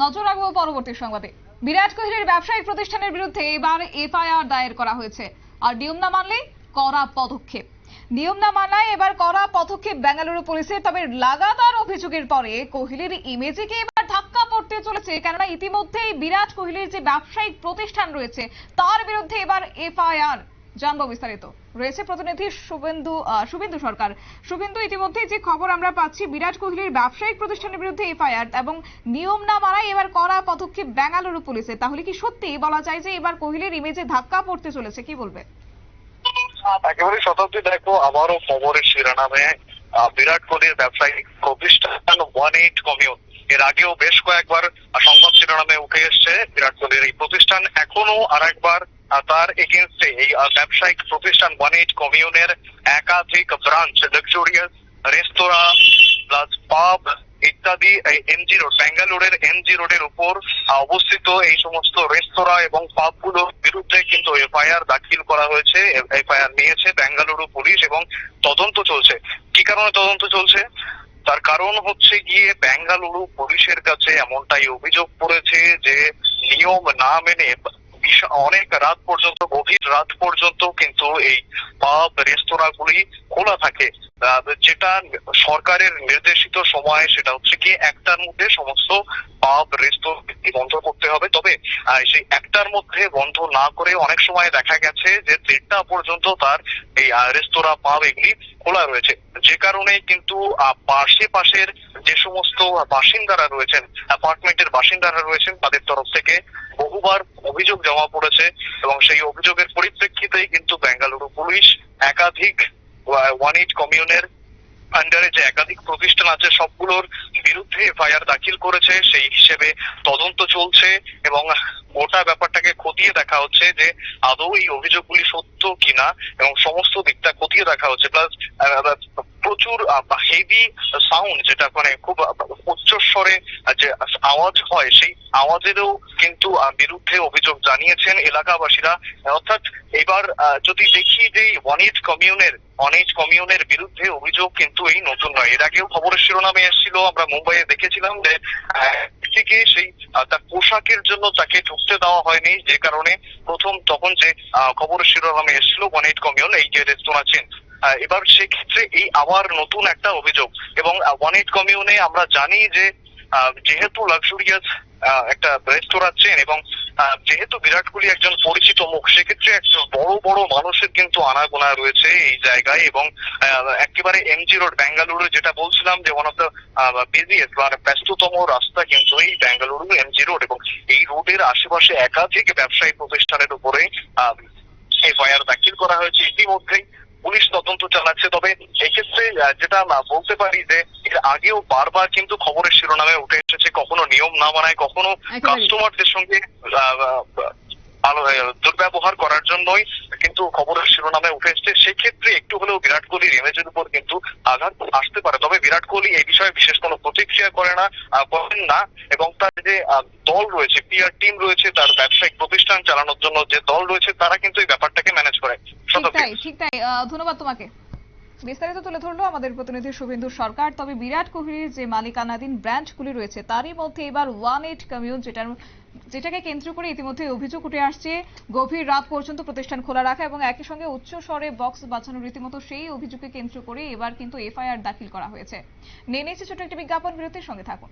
নজর রাখব পরবর্তী সংবাদে। বিরাট কোহলির ব্যবসায়িক প্রতিষ্ঠানের বিরুদ্ধে এবার এফআইআর দায়ের করা হয়েছে। আর নিয়ম না মানলে কড়া পদক্ষেপ। নিয়ম না মানায় এবার কড়া পদক্ষেপ বেঙ্গালুরু পুলিশের, তবে লাগাতার অভিযোগের পরে কোহলির ইমেজে কি এবার ধাক্কা পড়তে চলেছে? কেননা ইতিমধ্যেই বিরাট কোহলির যে ব্যবসায়িক প্রতিষ্ঠান রয়েছে, তার বিরুদ্ধে এবার এফআইআর জানব বিস্তারিত। রয়েছে প্রতিনিধি শুভেন্দু শুভেন্দু সরকার। শুভেন্দু ইতিমধ্যে যে খবর আমরা পাচ্ছি, বিরাট কোহলির ব্যবসায়িক প্রতিষ্ঠানের বিরুদ্ধে এফআইআর এবং নিয়ম না মানায় এবার কড়া পদক্ষেপ বেঙ্গালুরু পুলিশের। তাহলে কি সত্যি বলা যায় যে এবার কোহলির ইমেজে ধাক্কা পড়তে চলেছে? কি বলবে? একেবারে শতাব্দী দেখো, আবারও খবরের শিরোনামে বিরাট কোহলির ব্যবসায়িক প্রতিষ্ঠান ওয়ান এইট কমিউন। এর আগেও বেশ কয়েকবার সংবাদ শিরোনামে উঠে এসছে, বিরাট কোহলির এই প্রতিষ্ঠান এখনও আর একবার তার এগেনস্টে এই ব্যবসায়িক প্রতিষ্ঠান ওয়ান এইট কমিউনের একাধিক ব্রাঞ্চ লাক্সুরিয়াস রেস্তোরাঁ প্লাস পাব ইত্যাদি এমজি রোড ব্যাঙ্গালোরের এমজি রোডের উপর অবস্থিত এই সমস্ত রেস্তোরাঁ এবং পাবগুলোর বিরুদ্ধে কিন্তু এফআইআর দাখিল করা হয়েছে, এফআইআর নিয়েছে বেঙ্গালুরু পুলিশ এবং তদন্ত চলছে। কি কারণে তদন্ত চলছে? তার কারণ হচ্ছে গিয়ে বেঙ্গালুরু পুলিশের কাছে এমনটাই অভিযোগ পড়েছে যে নিয়ম না মেনে অনেক রাত পর্যন্ত, গভীর রাত পর্যন্ত কিন্তু এই পাব রেস্তোরাঁগুলি খোলা থাকে। যেটা সরকারের নির্দেশিত সময়, সেটা হচ্ছে কি একটার মধ্যে সমস্ত পাব রেস্তোরাঁ বন্ধ করতে হবে। তবে সেই একটার মধ্যে বন্ধ না করে অনেক সময় দেখা গেছে যে দেড়টা পর্যন্ত তার এই রেস্তোরাঁ, পাব এগুলি খোলা রয়েছে। যে কারণে কিন্তু পাশে পাশের যে সমস্ত বাসিন্দারা রয়েছেন, অ্যাপার্টমেন্টের বাসিন্দারা রয়েছেন তাদের তরফ থেকে বহুবার অভিযোগ জমা পড়েছে এবং সেই অভিযোগের পরিপ্রেক্ষিতেই কিন্তু বেঙ্গালুরু পুলিশ একাধিক ওয়ান এইট কমিউনের আন্ডারে যে একাধিক প্রতিষ্ঠান আছে, সবগুলোর বিরুদ্ধে এফআইআর দাখিল করেছে। সেই হিসেবে তদন্ত চলছে এবং গোটা ব্যাপারটাকে খতিয়ে দেখা হচ্ছে যে আদৌ এই অভিযোগগুলি সত্য কিনা এবং সমস্ত দিকটা খতিয়ে দেখা হচ্ছে। প্লাস প্রচুর হেভি সাউন্ড যেটা মানে খুব উচ্চস্বরে যে আওয়াজ হয়, সেই আওয়াজেরও কিন্তু বিরুদ্ধে অভিযোগ জানিয়েছেন এলাকাবাসীরা। অর্থাৎ এবার যদি দেখি যে ওয়ানিজ কমিউনের অনেজ কমিউনের বিরুদ্ধে অভিযোগ কিন্তু এই নতুন নয়। এর আগেও খবরের শিরোনামে এসেছিল, আমরা মুম্বাইয়ে দেখেছিলাম যে থেকে সেই তার পোশাকের জন্য তাকে ঢুকতে দেওয়া হয়নি, যে কারণে প্রথম তখন যে খবরের শিরোনামে এসেছিল ওয়ান কমিউন, এই যে রেস্তোরাঁ চেন এবার সেক্ষেত্রে এই আবার নতুন একটা অভিযোগ এবং ওয়ান এইট কমিউনে আমরা জানি যে যেহেতু লাক্সুরিয়াস একটা রেস্তোরাঁ চেন এবং যেহেতু বিরাট কোহলি একজন পরিচিত মুখ, সেক্ষেত্রে একজন বড় বড় মানুষের কিন্তু আনাগোনা রয়েছে এই জায়গায় এবং একেবারে এমজি রোড বেঙ্গালুরু যেটা বলছিলাম যে ওয়ান অফ দ্য বিজিয়েস্ট বা ব্যস্ততম রাস্তা কিন্তু এই বেঙ্গালুরু এমজি রোড এবং এই রোডের আশেপাশে একাধিক ব্যবসায়ী প্রতিষ্ঠানের উপরে এফআইআর দাখিল করা হয়েছে। ইতিমধ্যেই পুলিশ তদন্ত চালাচ্ছে। তবে এক্ষেত্রে যেটা বলতে পারি যে এর আগেও বারবার কিন্তু খবরের শিরোনামে উঠে এসেছে কখনো নিয়ম না মানায় কখনো কাস্টমারদের সঙ্গে দুর্ব্যবহার করার জন্যই কিন্তু খবরের শিরোনামে উঠে এসছে। সেক্ষেত্রে একটু হলেও বিরাট কোহলির ইমেজের উপর কিন্তু আঘাত আসতে পারে। তবে বিরাট কোহলি এই বিষয়ে বিশেষ কোনো প্রতিক্রিয়া করে না করেন না। এবং তার যে দল রয়েছে পিআর টিম রয়েছে তার ব্যবসায়িক প্রতিষ্ঠান চালানোর জন্য যে দল রয়েছে তারা কিন্তু এই ব্যাপারটাকে ম্যানেজ ঠিক তাই ঠিক তাই। ধন্যবাদ তোমাকে। বিস্তারিত তুলে ধরলো আমাদের প্রতিনিধি শুভেন্দু সরকার। তবে বিরাট কোহলির যে মালিকানাধীন ব্রাঞ্চগুলি রয়েছে তারই মধ্যে এবার ওয়ান এইট কমিউন যেটার যেটাকে কেন্দ্র করে ইতিমধ্যে অভিযোগ উঠে আসছে গভীর রাত পর্যন্ত প্রতিষ্ঠান খোলা রাখা এবং একই সঙ্গে উচ্চ স্বরে বক্স বাঁচানো রীতিমতো সেই অভিযোগকে কেন্দ্র করে এবার কিন্তু এফআইআর দাখিল করা হয়েছে। নিয়ে নিয়েছে ছোট একটি বিজ্ঞাপন বিরতির সঙ্গে থাকুন।